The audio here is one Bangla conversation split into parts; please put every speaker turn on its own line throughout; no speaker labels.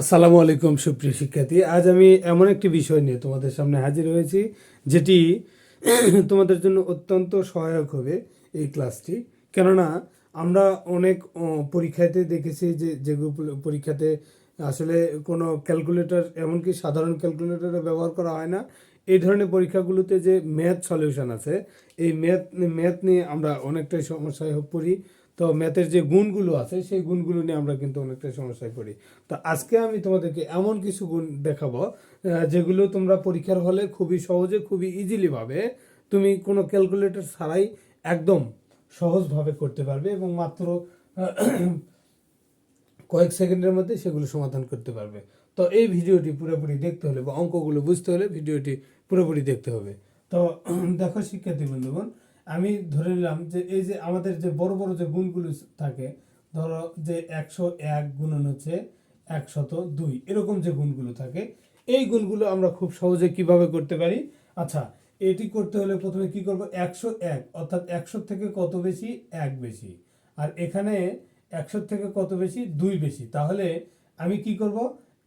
আসসালামু আলাইকুম, সুপ্রিয় শিক্ষার্থী। আজ আমি এমন একটি বিষয় নিয়ে তোমাদের সামনে হাজির হয়েছি, যেটি তোমাদের জন্য অত্যন্ত সহায়ক হবে এই ক্লাসটি। কেননা, আমরা অনেক পরীক্ষাতে দেখেছি যে যেগুলো পরীক্ষাতে আসলে কোনো ক্যালকুলেটর, এমনকি সাধারণ ক্যালকুলেটরও ব্যবহার করা হয় না। এই ধরনের পরীক্ষাগুলোতে যে ম্যাথ সলিউশন আছে, এই ম্যাথ ম্যাথ নিয়ে আমরা অনেকটাই সমস্যায় পড়ি। তো ম্যাথের যে গুণগুলো আছে, সেই গুণগুলো নিয়ে আমরা কিন্তু অনেকটাই সমস্যায় পড়ি। তো আজকে আমি তোমাদেরকে এমন কিছু গুণ দেখাবো যেগুলো তোমরা পরীক্ষার হলে খুবই সহজে, খুবই ইজিলি ভাবে তুমি কোনো ক্যালকুলেটর ছাড়াই একদম সহজভাবে করতে পারবে এবং মাত্র কয়েক সেকেন্ডের মধ্যে সেগুলো সমাধান করতে পারবে। তো এই ভিডিওটি পুরোপুরি দেখতে হলে বা অঙ্কগুলো বুঝতে হলে ভিডিওটি পুরোপুরি দেখতে হবে। তো দেখো শিক্ষার্থী বন্ধুগণ আমি ধরে নিলাম যে এই যে আমাদের যে বড় বড় যে গুণগুলো থাকে, ধরো যে একশো এক গুণন হচ্ছে একশত দুই, এরকম যে গুণগুলো থাকে, এই গুণগুলো আমরা খুব সহজে কীভাবে করতে পারি? আচ্ছা এটি করতে হলে প্রথমে কি করব? একশো এক, অর্থাৎ একশো থেকে কত বেশি? এক বেশি। আর এখানে একশো থেকে কত বেশি? দুই বেশি। তাহলে আমি কি করব?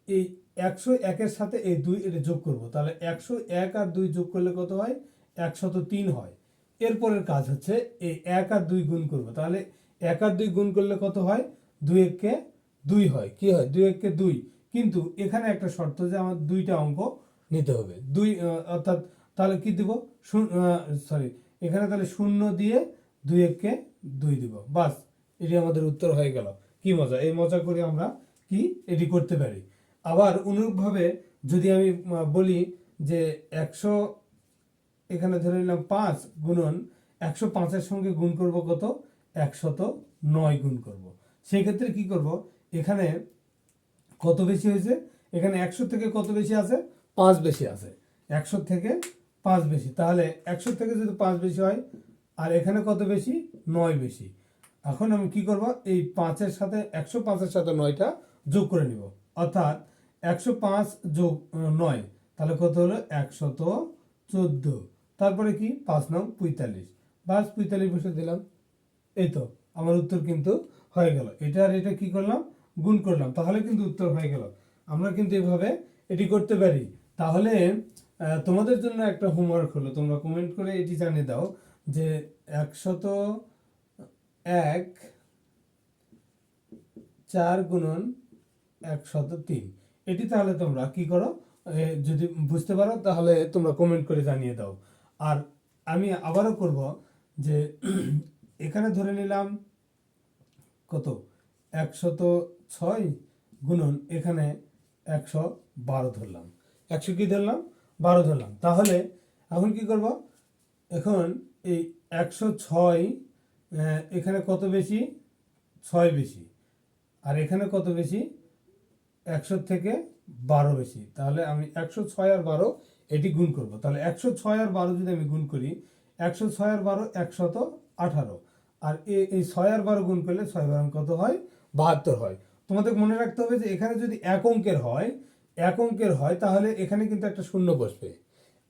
এই একশো একের সাথে এই দুই এটা যোগ করব। তাহলে একশো এক আর দুই যোগ করলে কত হয়? একশত তিন হয়। এরপরের কাজ হচ্ছে এই এক আর দুই গুণ করব। তাহলে এক আর দুই গুণ করলে কত হয়? দুই এককে দুই হয়। কি হয়? দুই এককে দুই। কিন্তু এখানে একটা শর্ত যে আমার দুইটা অঙ্ক নিতে হবে। দুই অর্থাৎ তাহলে কি দিব? সরি এখানে তাহলে শূন্য দিয়ে দুই এককে দুই দিব। বাস, এটি আমাদের উত্তর হয়ে গেল। কি মজা? এই মজা করে আমরা কি? এটি করতে পারি। আবার অনুরূপভাবে যদি আমি বলি যে একশো এখানে ধরে নিলাম পাঁচ গুণন একশো পাঁচের সঙ্গে গুণ করব কত? একশত নয় গুণ করব। সেই ক্ষেত্রে কি করব? এখানে কত বেশি হয়েছে? এখানে একশো থেকে কত বেশি আছে? পাঁচ বেশি আছে। একশো থেকে পাঁচ বেশি। তাহলে একশো থেকে যদি পাঁচ বেশি হয়, আর এখানে কত বেশি? নয় বেশি। এখন আমি কি করব? এই পাঁচের সাথে একশো পাঁচের সাথে নয়টা যোগ করে নিব। অর্থাৎ একশো পাঁচ যোগ নয়। তাহলে কত হলো? একশত চোদ্দ। তারপরে কি? পাঁচ নং পঁয়তাল্লিশ। বাস পঁয়তাল্লিশ বসে দিলাম। এই তো, আমার উত্তর কিন্তু হয়ে গেল। এটা আর এটা কি করলাম? গুণ করলাম। তাহলে কিন্তু উত্তর হয়ে গেল। আমরা কিন্তু এভাবে এটি করতে পারি। তাহলে তোমাদের জন্য একটা হোমওয়ার্ক হলো। তোমরা কমেন্ট করে এটি জানিয়ে দাও যে একশত এক চার গুণন একশত তিন। এটি তাহলে তোমরা কি করো? যদি বুঝতে পারো, তাহলে তোমরা কমেন্ট করে জানিয়ে দাও। আর আমি আবারও করব যে এখানে ধরে নিলাম কত? একশত ছয় গুণন এখানে একশো বারো ধরলাম। একশো কি ধরলাম? বারো ধরলাম। তাহলে এখন কি করব? এখন এই একশো ছয় এখানে কত বেশি? ছয় বেশি। আর এখানে কত বেশি? একশো থেকে বারো বেশি। তাহলে আমি একশো ছয় আর বারো এটি গুণ করব। তাহলে একশো ছয় আর বারো যদি আমি গুণ করি, একশো ছয় আর বারো একশত আঠারো। আর এই ছয় আর বারো গুণ করলে ছয় বারো কত হয়? বাহাত্তর হয়। তোমাদের মনে রাখতে হবে যে এখানে যদি এক অঙ্কের হয়, এক অঙ্কের হয়, তাহলে এখানে কিন্তু একটা শূন্য বসবে।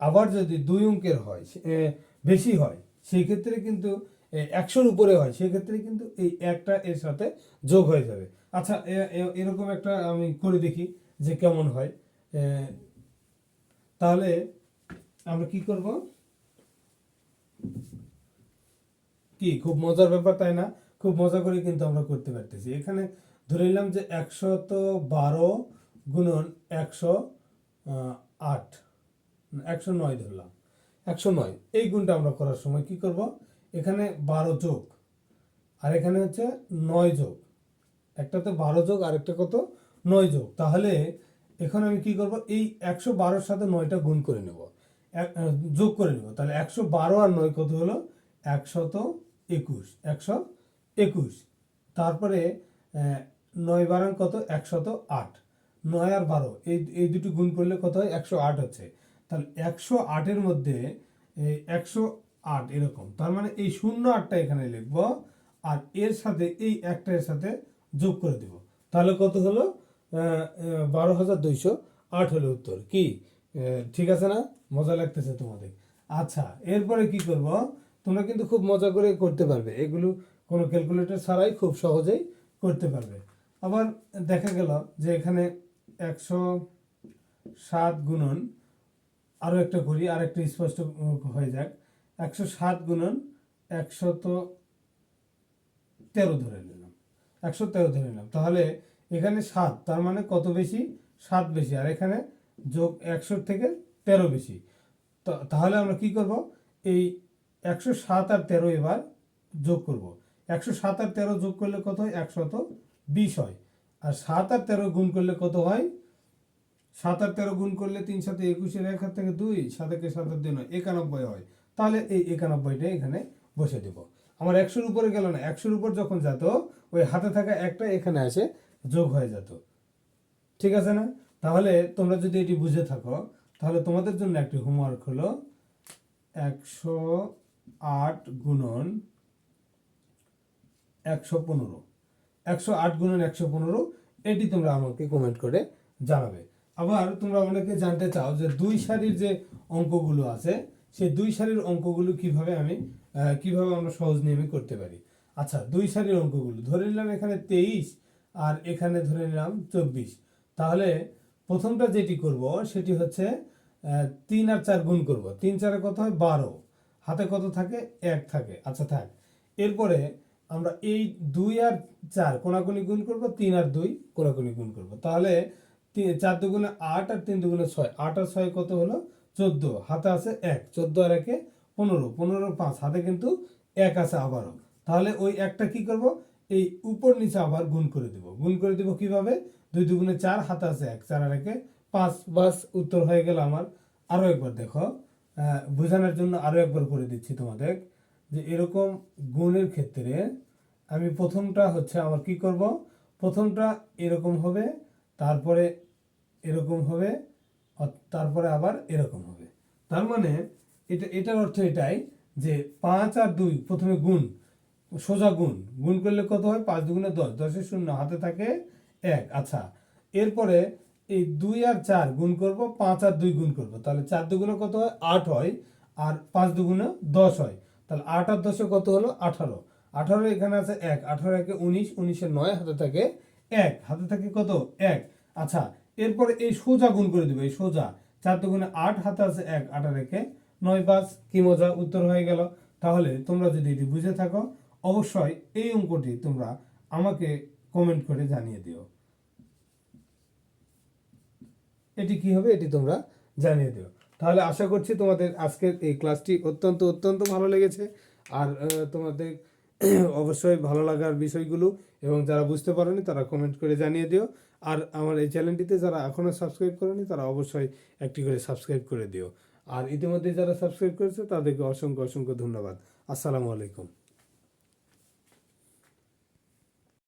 আবার যদি দুই অঙ্কের হয় বেশি হয়, সেই ক্ষেত্রে কিন্তু একশোর উপরে হয় সেক্ষেত্রে কিন্তু এই একটা এর সাথে যোগ হয়ে যাবে। আচ্ছা এরকম একটা আমি করে দেখি যে কেমন হয়। তাহলে আমরা কি করব? কি, খুব মজার ব্যাপার তাই না? খুব মজা করে কিন্তু আমরা করতে পারতেছি। এখানে ধরে নিলাম যে একশত বারো গুণন একশো আট, একশো নয় ধরলাম। একশো নয়, এই গুণটা আমরা করার সময় কি করব? এখানে বারো যোগ, আর এখানে হচ্ছে নয় যোগ। একটা তো বারো যোগ, আরেকটা কত? নয় যোগ। তাহলে এখন আমি কি করব? এই একশো বারোর সাথে নয়টা গুণ করে নেব। যোগ করে নেব। তাহলে একশো বারো আর নয় কত হলো? একশত একুশ। একশো একুশ। তারপরে নয় বারাং কত? একশত আট। নয় আর বারো, এই এই দুটো গুণ করলে কত হয়? একশো আট হচ্ছে। তাহলে একশো আটের মধ্যে একশো আট এরকম। তার মানে এই শূন্য আটটা এখানে লিখব আর এর সাথে, এই একটা এর সাথে যোগ করে দেব। তাহলে কত হলো? বারো হাজার দুইশো আট হলো উত্তর। কি? ঠিক আছে না? মজা লাগতেছে তোমাদের। আচ্ছা এরপরে কি করব? তোমরা কিন্তু খুব মজা করে করতে পারবে। এগুলো কোনো ক্যালকুলেটর ছাড়াই খুব সহজেই করতে পারবে। আবার দেখা গেল যে এখানে একশো সাত গুণন আরও একটা করি আর একটা স্পষ্ট হয়ে যাক। একশো সাত গুণন একশত তেরো ধরে নিলাম। একশো তেরো ধরে নিলাম। তাহলে এখানে সাত, তার মানে কত বেশি? সাত বেশি। আর এখানে যোগ একশোর থেকে তেরো বেশি। তাহলে আমরা কি করব? এই একশো সাত আর তেরো এবার যোগ করব। একশো সাত আর তেরো যোগ করলে কত হয়? একশত বিশ হয়। আর সাত আর তেরো গুণ করলে কত হয়? সাত আর তেরো গুণ করলে তিন সাথে একুশের এক হাত থেকে দুই সাতাকে সাতের দুই নয়, একানব্বই হয়। তাহলে এই একানব্বইটা এখানে বসে দেব। আমার একশোর উপরে গেল না। একশোর উপর যখন যেত, ওই হাতে থাকা একটা এখানে এসে যোগ হয়ে যেত। ঠিক আছে না? তাহলে তোমরা যদি এটি বুঝে থাকো, তাহলে তোমাদের জন্য একটি হোমওয়ার্ক হলো একশো আট গুণন একশো পনেরো। একশো আট গুণন একশো পনেরো, এটি তোমরা আমাকে কমেন্ট করে জানাবে। আবার তোমরা অনেকে জানতে চাও যে দুই সারির যে অঙ্কগুলো আছে, সেই দুই সারির অঙ্কগুলো কীভাবে আমি কীভাবে আমরা সহজ নিয়মে করতে পারি? আচ্ছা দুই সারির অঙ্কগুলো। ধরে নিলাম এখানে তেইশ আর এখানে ধরে নিলাম চব্বিশ। তাহলে প্রথমটা যেটি করব, সেটি হচ্ছে তিন আর চার গুণ করব। তিন চারে কত হয়? বারো। হাতে কত থাকে? এক থাকে। আচ্ছা থাক। এরপরে আমরা এই দুই আর চার কোনাকুনি গুণ করব, তিন আর দুই কোনাকুনি গুণ করব। তাহলে চার দুগুণে আট আর তিন দুগুণে ছয়। আট আর ছয় কত হলো? চোদ্দ। হাতে আছে এক। চোদ্দ আর একে পনেরো। পনেরো পাঁচ। হাতে কিন্তু এক আছে আবারও। তাহলে ওই একটা কি করব? এই উপর নিচে আবার গুণ করে দিব। গুণ করে দিব কীভাবে? দুই দুগুণে চার হাত আছে এক, চার আর একে পাঁচ। বাস, উত্তর হয়ে গেল আমার। আরও একবার দেখো। বোঝানোর জন্য আরও একবার করে দিচ্ছি তোমাদের যে এরকম গুণের ক্ষেত্রে আমি প্রথমটা হচ্ছে আমার কি করব? প্রথমটা এরকম হবে, তারপরে এরকম হবে তারপরে আবার এরকম হবে। তার মানে এটা, এটার অর্থ এটাই যে পাঁচ আর দুই প্রথমে গুণ। সোজা গুণ। গুণ করলে কত হয়? পাঁচ দুগুণে দশ। দশের শূন্য, হাতে থাকে এক। আচ্ছা এরপরে এই দুই আর চার গুণ করব, পাঁচ আর দুই গুণ করব। তাহলে চার দুগুণে কত হয়? আট হয়। আর পাঁচ দুগুণে দশ হয়। তাহলে আট আর দশে কত হলো? আঠারো। আঠারো এখানে আছে এক। আঠারো একে উনিশ। উনিশে নয়, হাতে থাকে এক। হাতে থাকে কত? এক। আচ্ছা এরপরে এই সোজা গুণ করে দিবে। এই সোজা। চার দুগুণে আট, হাতে আছে এক। আঠারো একে নয় পাঁচ। কি মজা? উত্তর হয়ে গেল। তাহলে তোমরা যদি এটি বুঝে থাকো অবশ্যই এই অঙ্কটি তোমরা আমাকে কমেন্ট করে জানিয়ে দিও। এটি কি হবে এটি তোমরা জানিয়ে দিও। তাহলে আশা করছি তোমাদের আজকের এই ক্লাসটি অত্যন্ত অত্যন্ত ভালো লেগেছে। আর তোমাদের অবশ্যই ভালো লাগার বিষয়গুলো এবং যারা বুঝতে পারোনি তারা কমেন্ট করে জানিয়ে দিও। আর আমার এই চ্যানেলটিতে যারা এখনও সাবস্ক্রাইব করেনি তারা অবশ্যই একটি করে সাবস্ক্রাইব করে দিও। আর ইতিমধ্যে যারা সাবস্ক্রাইব করেছে তাদেরকে অসংখ্য অসংখ্য ধন্যবাদ। আসসালামু আলাইকুম।